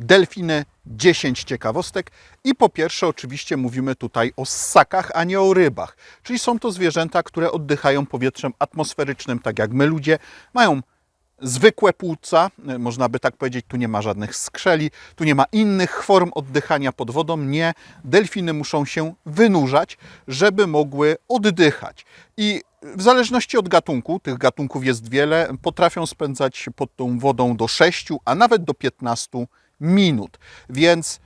delfiny 10 ciekawostek i po pierwsze oczywiście mówimy tutaj o ssakach, a nie o rybach. Czyli są to zwierzęta, które oddychają powietrzem atmosferycznym, tak jak my ludzie, mają zwykłe płuca, e, można by tak powiedzieć, tu nie ma żadnych skrzeli, tu nie ma innych form oddychania pod wodą. Nie, delfiny muszą się wynurzać, żeby mogły oddychać. I w zależności od gatunku, tych gatunków jest wiele, potrafią spędzać pod tą wodą do 6, a nawet do 15 minut. Więc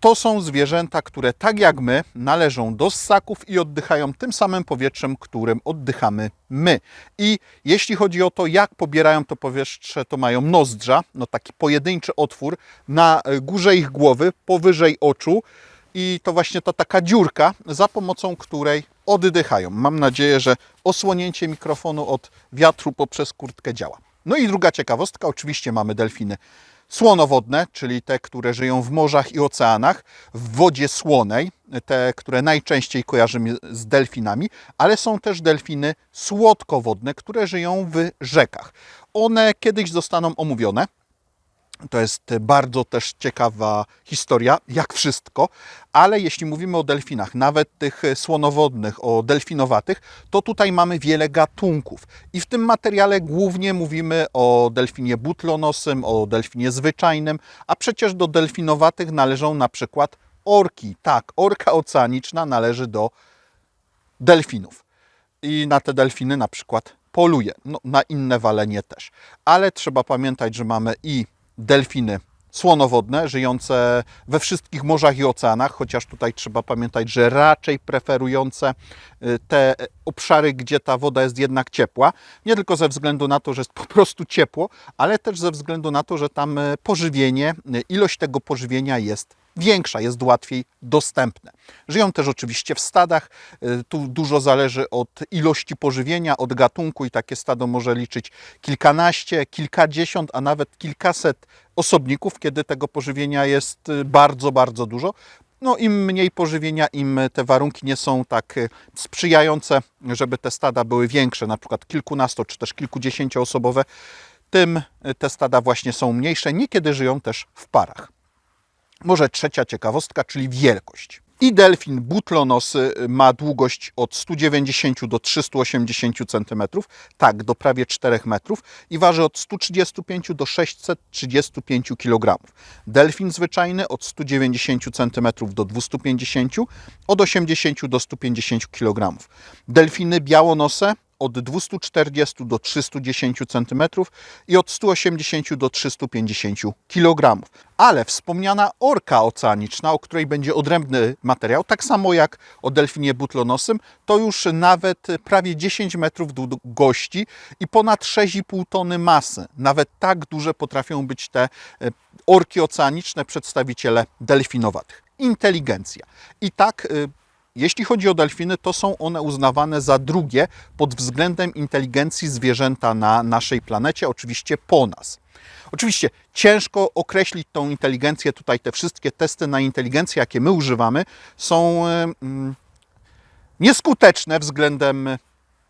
to są zwierzęta, które tak jak my należą do ssaków i oddychają tym samym powietrzem, którym oddychamy my. I jeśli chodzi o to, jak pobierają to powietrze, to mają nozdrza, no taki pojedynczy otwór na górze ich głowy, powyżej oczu i to właśnie ta taka dziurka, za pomocą której oddychają. Mam nadzieję, że osłonięcie mikrofonu od wiatru poprzez kurtkę działa. No i druga ciekawostka, oczywiście mamy delfiny słonowodne, czyli te, które żyją w morzach i oceanach, w wodzie słonej, te, które najczęściej kojarzymy z delfinami, ale są też delfiny słodkowodne, które żyją w rzekach. One kiedyś zostaną omówione. To jest bardzo też ciekawa historia, jak wszystko, ale jeśli mówimy o delfinach, nawet tych słonowodnych, o delfinowatych, to tutaj mamy wiele gatunków. I w tym materiale głównie mówimy o delfinie butlonosym, o delfinie zwyczajnym, a przecież do delfinowatych należą na przykład orki. Tak, orka oceaniczna należy do delfinów. I na te delfiny na przykład poluje. No, na inne walenie też. Ale trzeba pamiętać, że mamy i delfiny słonowodne, żyjące we wszystkich morzach i oceanach, chociaż tutaj trzeba pamiętać, że raczej preferujące y, te obszary, gdzie ta woda jest jednak ciepła. Nie tylko ze względu na to, że jest po prostu ciepło, ale też ze względu na to, że tam y, pożywienie, y, ilość tego pożywienia jest większa, jest łatwiej dostępne. Żyją też oczywiście w stadach. Y, Tu dużo zależy od ilości pożywienia, od gatunku i takie stado może liczyć kilkanaście, kilkadziesiąt, a nawet kilkaset osobników, kiedy tego pożywienia jest y, bardzo, bardzo dużo. No im mniej pożywienia, im te warunki nie są tak y, sprzyjające, żeby te stada były większe, na przykład kilkunasto czy też kilkudziesięcioosobowe, tym te stada właśnie są mniejsze. Niekiedy żyją też w parach. Może trzecia ciekawostka, czyli wielkość. I delfin butlonosy ma długość od 190 do 380 cm, tak, do prawie 4 metrów i waży od 135 do 635 kg. Delfin zwyczajny od 190 cm do 250, od 80 do 150 kg. Delfiny białonose od 240 do 310 cm i od 180 do 350 kg. Ale wspomniana orka oceaniczna, o której będzie odrębny materiał, tak samo jak o delfinie butlonosym, to już nawet prawie 10 metrów długości i ponad 6,5 tony masy. Nawet tak duże potrafią być te e, orki oceaniczne, przedstawiciele delfinowatych. Inteligencja. I tak y, jeśli chodzi o delfiny, to są one uznawane za drugie pod względem inteligencji zwierzęta na naszej planecie, oczywiście po nas. Oczywiście ciężko określić tą inteligencję. Tutaj te wszystkie testy na inteligencję, jakie my używamy, są nieskuteczne względem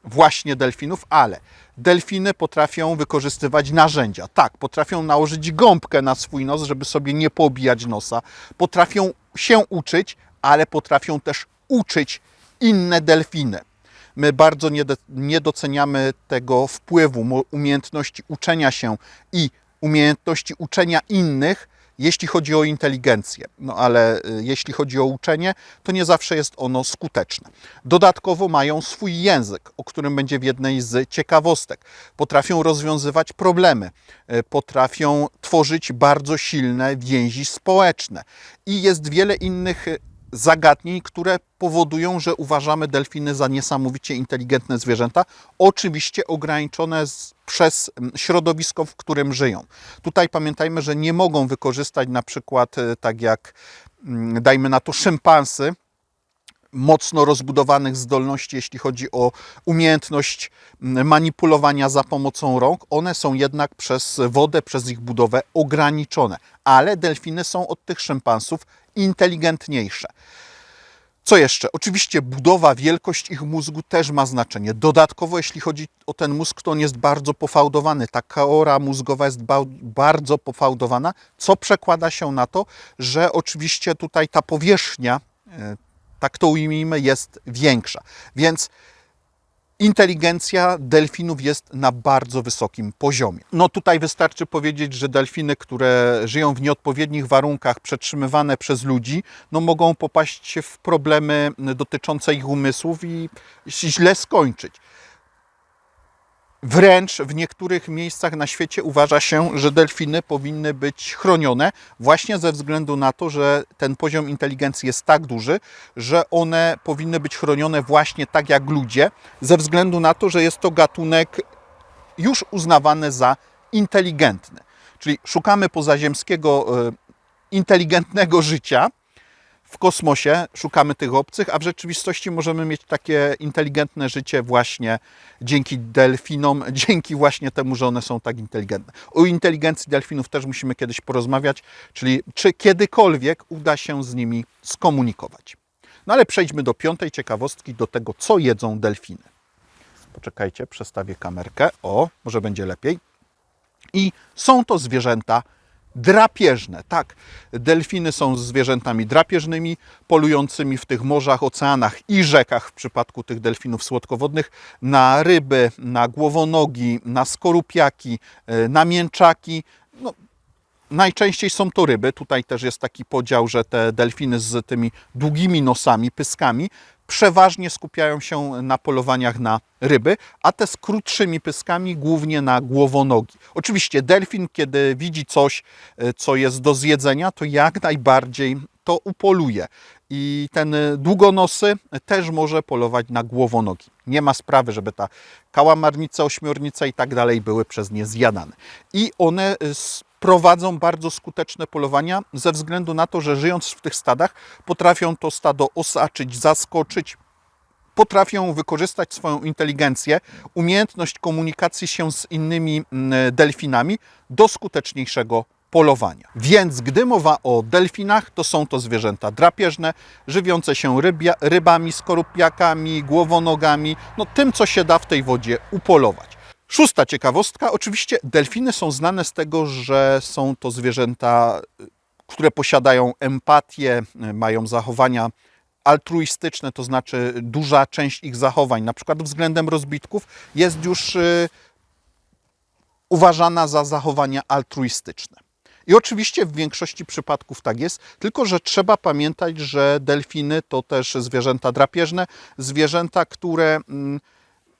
właśnie delfinów, ale delfiny potrafią wykorzystywać narzędzia. Tak, potrafią nałożyć gąbkę na swój nos, żeby sobie nie poobijać nosa. Potrafią się uczyć, ale potrafią też uczyć inne delfiny. My bardzo nie, doceniamy tego wpływu, umiejętności uczenia się i umiejętności uczenia innych, jeśli chodzi o inteligencję. No ale y, jeśli chodzi o uczenie, to nie zawsze jest ono skuteczne. Dodatkowo mają swój język, o którym będzie w jednej z ciekawostek. Potrafią rozwiązywać problemy, y, potrafią tworzyć bardzo silne więzi społeczne i jest wiele innych y, zagadnień, które powodują, że uważamy delfiny za niesamowicie inteligentne zwierzęta, oczywiście ograniczone z, przez środowisko, w którym żyją. Tutaj pamiętajmy, że nie mogą wykorzystać na przykład, e, tak jak dajmy na to szympansy, mocno rozbudowanych zdolności, jeśli chodzi o umiejętność manipulowania za pomocą rąk. One są jednak przez wodę, przez ich budowę ograniczone, ale delfiny są od tych szympansów inteligentniejsze. Co jeszcze? Oczywiście budowa, wielkość ich mózgu też ma znaczenie. Dodatkowo, jeśli chodzi o ten mózg, to on jest bardzo pofałdowany. Ta kaora mózgowa jest ba- bardzo pofałdowana, co przekłada się na to, że oczywiście tutaj ta powierzchnia, e, tak to ujmijmy, jest większa. Więc inteligencja delfinów jest na bardzo wysokim poziomie. No tutaj wystarczy powiedzieć, że delfiny, które żyją w nieodpowiednich warunkach, przetrzymywane przez ludzi, no mogą popaść w problemy dotyczące ich umysłów i źle skończyć. Wręcz w niektórych miejscach na świecie uważa się, że delfiny powinny być chronione właśnie ze względu na to, że ten poziom inteligencji jest tak duży, że one powinny być chronione właśnie tak jak ludzie, ze względu na to, że jest to gatunek już uznawany za inteligentny. Czyli szukamy pozaziemskiego, e, inteligentnego życia w kosmosie, szukamy tych obcych, a w rzeczywistości możemy mieć takie inteligentne życie właśnie dzięki delfinom, dzięki właśnie temu, że one są tak inteligentne. O inteligencji delfinów też musimy kiedyś porozmawiać, czyli czy kiedykolwiek uda się z nimi skomunikować. No ale przejdźmy do piątej ciekawostki, do tego, co jedzą delfiny. Poczekajcie, przestawię kamerkę. O, może będzie lepiej. I są to zwierzęta drapieżne. Tak, delfiny są zwierzętami drapieżnymi, polującymi w tych morzach, oceanach i rzekach w przypadku tych delfinów słodkowodnych na ryby, na głowonogi, na skorupiaki, e, na mięczaki. No, Najczęściej są to ryby. Tutaj też jest taki podział, że te delfiny z tymi długimi nosami, pyskami, przeważnie skupiają się na polowaniach na ryby, a te z krótszymi pyskami głównie na głowonogi. Oczywiście delfin, kiedy widzi coś, e, co jest do zjedzenia, to jak najbardziej to upoluje. I ten długonosy też może polować na głowonogi. Nie ma sprawy, żeby ta kałamarnica, ośmiornica i tak dalej były przez nie zjadane. I one e, prowadzą bardzo skuteczne polowania ze względu na to, że żyjąc w tych stadach potrafią to stado osaczyć, zaskoczyć, potrafią wykorzystać swoją inteligencję, umiejętność komunikacji się z innymi mm, delfinami do skuteczniejszego polowania. Więc gdy mowa o delfinach, to są to zwierzęta drapieżne, żywiące się rybia, rybami, skorupiakami, głowonogami, no tym, co się da w tej wodzie upolować. Szósta ciekawostka. Oczywiście delfiny są znane z tego, że są to zwierzęta, y, które posiadają empatię, y, mają zachowania altruistyczne, to znaczy duża część ich zachowań, na przykład względem rozbitków, jest już y, uważana za zachowania altruistyczne. I oczywiście w większości przypadków tak jest, tylko że trzeba pamiętać, że delfiny to też zwierzęta drapieżne, zwierzęta, które mm,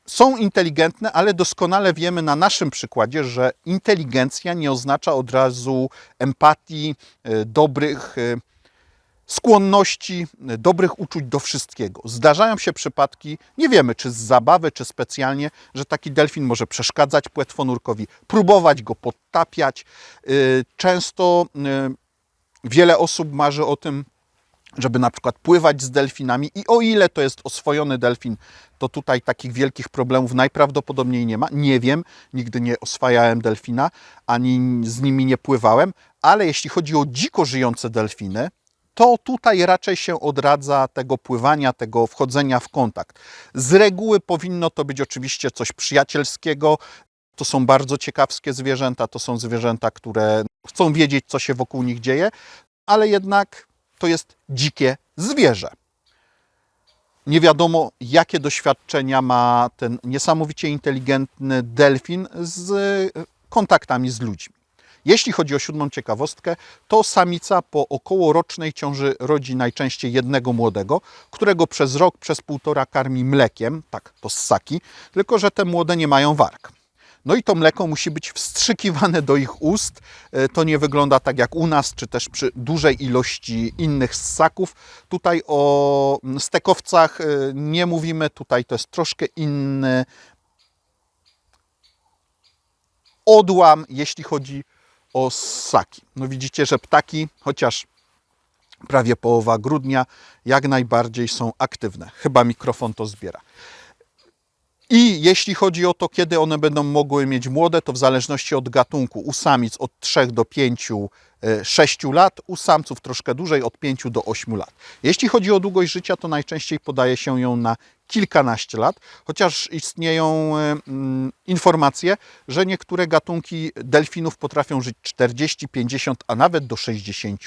są inteligentne, ale doskonale wiemy na naszym przykładzie, że inteligencja nie oznacza od razu empatii, y, dobrych y, skłonności, y, dobrych uczuć do wszystkiego. Zdarzają się przypadki, nie wiemy czy z zabawy, czy specjalnie, że taki delfin może przeszkadzać płetwonurkowi, próbować go podtapiać. Często wiele osób marzy o tym, żeby na przykład pływać z delfinami i o ile to jest oswojony delfin, to tutaj takich wielkich problemów najprawdopodobniej nie ma. Nie wiem, nigdy nie oswajałem delfina, ani z nimi nie pływałem, ale jeśli chodzi o dziko żyjące delfiny, to tutaj raczej się odradza tego pływania, tego wchodzenia w kontakt. Z reguły powinno to być oczywiście coś przyjacielskiego. To są bardzo ciekawskie zwierzęta, to są zwierzęta, które chcą wiedzieć, co się wokół nich dzieje, ale jednak to jest dzikie zwierzę. Nie wiadomo, jakie doświadczenia ma ten niesamowicie inteligentny delfin z e, kontaktami z ludźmi. Jeśli chodzi o siódmą ciekawostkę, to samica po około rocznej ciąży rodzi najczęściej jednego młodego, którego przez rok, przez półtora karmi mlekiem, tak, to ssaki, tylko że te młode nie mają warg. No i to mleko musi być wstrzykiwane do ich ust. E, To nie wygląda tak jak u nas, czy też przy dużej ilości innych ssaków. Tutaj o stekowcach e, nie mówimy, tutaj to jest troszkę inny odłam, jeśli chodzi o ssaki. No widzicie, że ptaki, chociaż prawie połowa grudnia, jak najbardziej są aktywne. Chyba mikrofon to zbiera. I jeśli chodzi o to, kiedy one będą mogły mieć młode, to w zależności od gatunku u samic od 3 do 5, 6 lat, u samców troszkę dłużej od 5 do 8 lat. Jeśli chodzi o długość życia, to najczęściej podaje się ją na kilkanaście lat, chociaż istnieją e, mm, informacje, że niektóre gatunki delfinów potrafią żyć 40, 50, a nawet do 60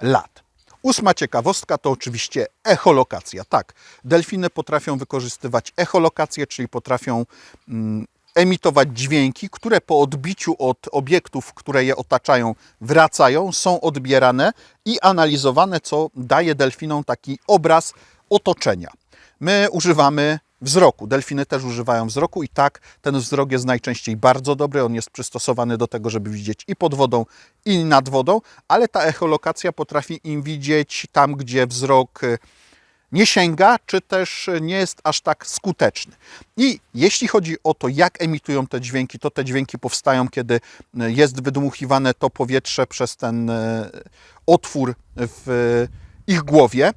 lat. Ósma ciekawostka to oczywiście echolokacja. Tak, delfiny potrafią wykorzystywać echolokację, czyli potrafią mm, emitować dźwięki, które po odbiciu od obiektów, które je otaczają, wracają, są odbierane i analizowane, co daje delfinom taki obraz otoczenia. My używamy wzroku. Delfiny też używają wzroku i tak ten wzrok jest najczęściej bardzo dobry. On jest przystosowany do tego, żeby widzieć i pod wodą, i nad wodą, ale ta echolokacja potrafi im widzieć tam, gdzie wzrok y, nie sięga, czy też nie jest aż tak skuteczny. I jeśli chodzi o to, jak emitują te dźwięki, to te dźwięki powstają, kiedy y, jest wydmuchiwane to powietrze przez ten y, otwór w ich głowie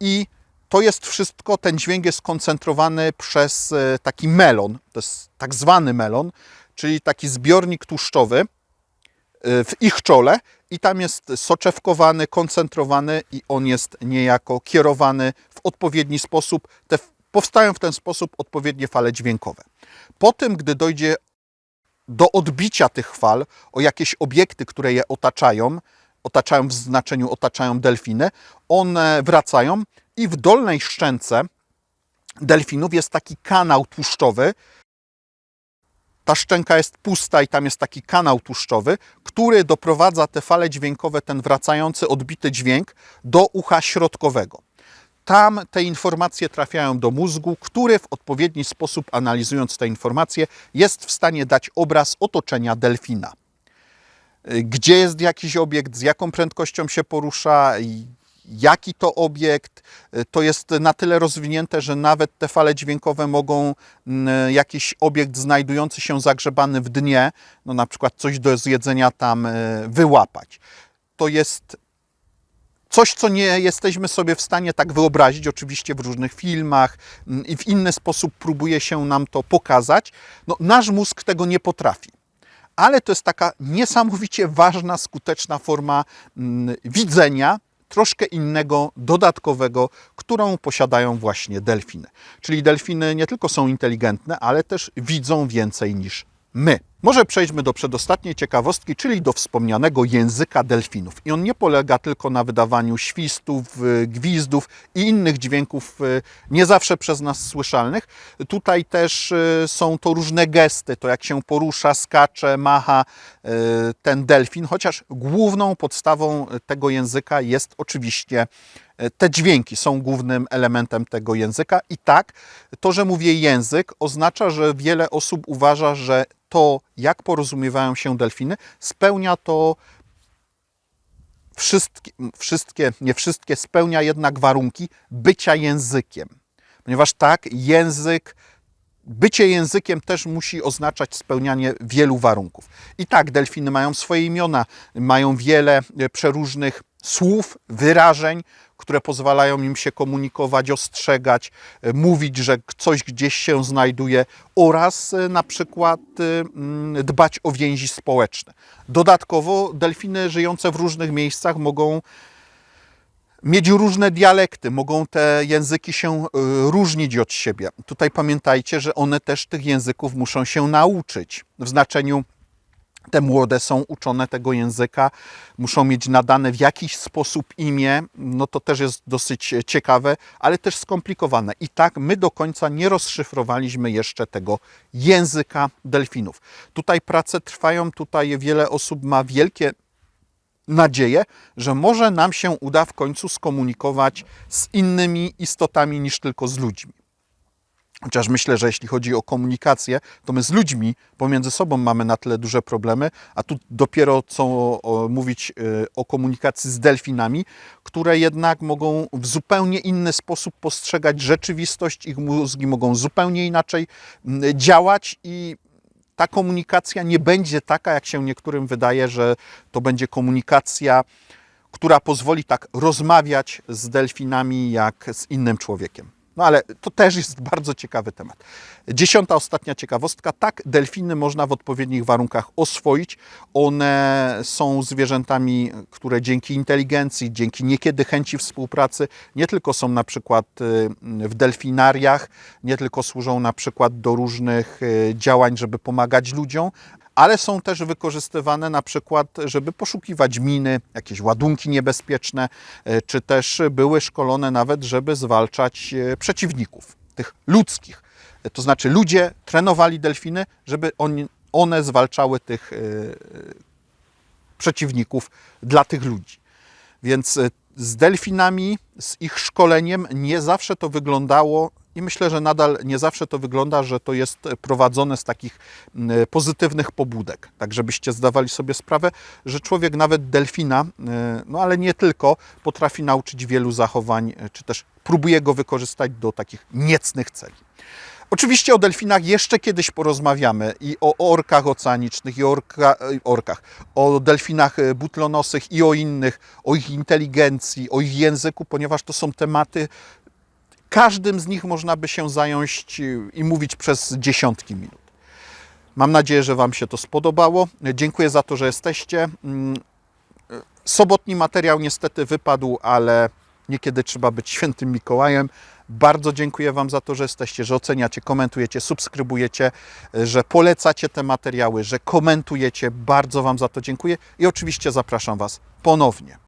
i to jest wszystko, ten dźwięk jest skoncentrowany przez e, taki melon, to jest tak zwany melon, czyli taki zbiornik tłuszczowy e, w ich czole i tam jest soczewkowany, koncentrowany i on jest niejako kierowany w odpowiedni sposób. Te, powstają w ten sposób odpowiednie fale dźwiękowe. Po tym, gdy dojdzie do odbicia tych fal o jakieś obiekty, które je otaczają, otaczają w znaczeniu otaczają delfiny, one wracają i w dolnej szczęce delfinów jest taki kanał tłuszczowy. Ta szczęka jest pusta i tam jest taki kanał tłuszczowy, który doprowadza te fale dźwiękowe, ten wracający, odbity dźwięk do ucha środkowego. Tam te informacje trafiają do mózgu, który w odpowiedni sposób, analizując te informacje, jest w stanie dać obraz otoczenia delfina. Gdzie jest jakiś obiekt, z jaką prędkością się porusza, jaki to obiekt. To jest na tyle rozwinięte, że nawet te fale dźwiękowe mogą mm, jakiś obiekt znajdujący się zagrzebany w dnie, no na przykład coś do zjedzenia tam e, wyłapać. To jest coś, co nie jesteśmy sobie w stanie tak wyobrazić, oczywiście w różnych filmach mm, i w inny sposób próbuje się nam to pokazać. No, nasz mózg tego nie potrafi. Ale to jest taka niesamowicie ważna, skuteczna forma mm, widzenia, troszkę innego, dodatkowego, którą posiadają właśnie delfiny. Czyli delfiny nie tylko są inteligentne, ale też widzą więcej niż my. Może przejdźmy do przedostatniej ciekawostki, czyli do wspomnianego języka delfinów. I on nie polega tylko na wydawaniu świstów, y, gwizdów i innych dźwięków y, nie zawsze przez nas słyszalnych. Tutaj też y, są to różne gesty, to jak się porusza, skacze, macha ten delfin, chociaż główną podstawą tego języka jest oczywiście te dźwięki są głównym elementem tego języka. I tak, to, że mówię język, oznacza, że wiele osób uważa, że to, jak porozumiewają się delfiny, spełnia to wszystkie, wszystkie, nie wszystkie, spełnia jednak warunki bycia językiem. Ponieważ tak, język, bycie językiem też musi oznaczać spełnianie wielu warunków. I tak, delfiny mają swoje imiona, mają wiele przeróżnych słów, wyrażeń, które pozwalają im się komunikować, ostrzegać, e, mówić, że coś gdzieś się znajduje oraz e, na przykład e, mm, dbać o więzi społeczne. Dodatkowo delfiny żyjące w różnych miejscach mogą mieć różne dialekty, mogą te języki się różnić od siebie. Tutaj pamiętajcie, że one też tych języków muszą się nauczyć w znaczeniu te młode są uczone tego języka, muszą mieć nadane w jakiś sposób imię, no to też jest dosyć ciekawe, ale też skomplikowane. I tak my do końca nie rozszyfrowaliśmy jeszcze tego języka delfinów. Tutaj prace trwają, tutaj wiele osób ma wielkie nadzieję, że może nam się uda w końcu skomunikować z innymi istotami niż tylko z ludźmi. Chociaż myślę, że jeśli chodzi o komunikację, to my z ludźmi pomiędzy sobą mamy na tyle duże problemy, a tu dopiero co mówić y, o komunikacji z delfinami, które jednak mogą w zupełnie inny sposób postrzegać rzeczywistość, ich mózgi mogą zupełnie inaczej działać i ta komunikacja nie będzie taka, jak się niektórym wydaje, że to będzie komunikacja, która pozwoli tak rozmawiać z delfinami jak z innym człowiekiem. No ale to też jest bardzo ciekawy temat. Dziesiąta, ostatnia ciekawostka. Tak, delfiny można w odpowiednich warunkach oswoić. One są zwierzętami, które dzięki inteligencji, dzięki niekiedy chęci współpracy, nie tylko są na przykład y, w delfinariach, nie tylko służą na przykład do różnych y, działań, żeby pomagać ludziom, ale są też wykorzystywane na przykład, żeby poszukiwać miny, jakieś ładunki niebezpieczne, e, czy też były szkolone nawet, żeby zwalczać e, przeciwników, tych ludzkich. E, To znaczy ludzie trenowali delfiny, żeby one zwalczały tych przeciwników dla tych ludzi. Więc z delfinami, z ich szkoleniem nie zawsze to wyglądało i myślę, że nadal nie zawsze to wygląda, że to jest prowadzone z takich m, pozytywnych pobudek. Tak, żebyście zdawali sobie sprawę, że człowiek nawet delfina, e, no ale nie tylko, potrafi nauczyć wielu zachowań, e, czy też próbuje go wykorzystać do takich niecnych celi. Oczywiście o delfinach jeszcze kiedyś porozmawiamy i o orkach oceanicznych, i o orka, e, orkach, o delfinach e, butlonosych i o innych, o ich inteligencji, o ich języku, ponieważ to są tematy, każdym z nich można by się zająć e, i mówić przez dziesiątki minut. Mam nadzieję, że Wam się to spodobało. Dziękuję za to, że jesteście. Mm, e, Sobotni materiał niestety wypadł, ale niekiedy trzeba być świętym Mikołajem. Bardzo dziękuję Wam za to, że jesteście, że oceniacie, komentujecie, subskrybujecie, e, że polecacie te materiały, że komentujecie. Bardzo Wam za to dziękuję i oczywiście zapraszam Was ponownie.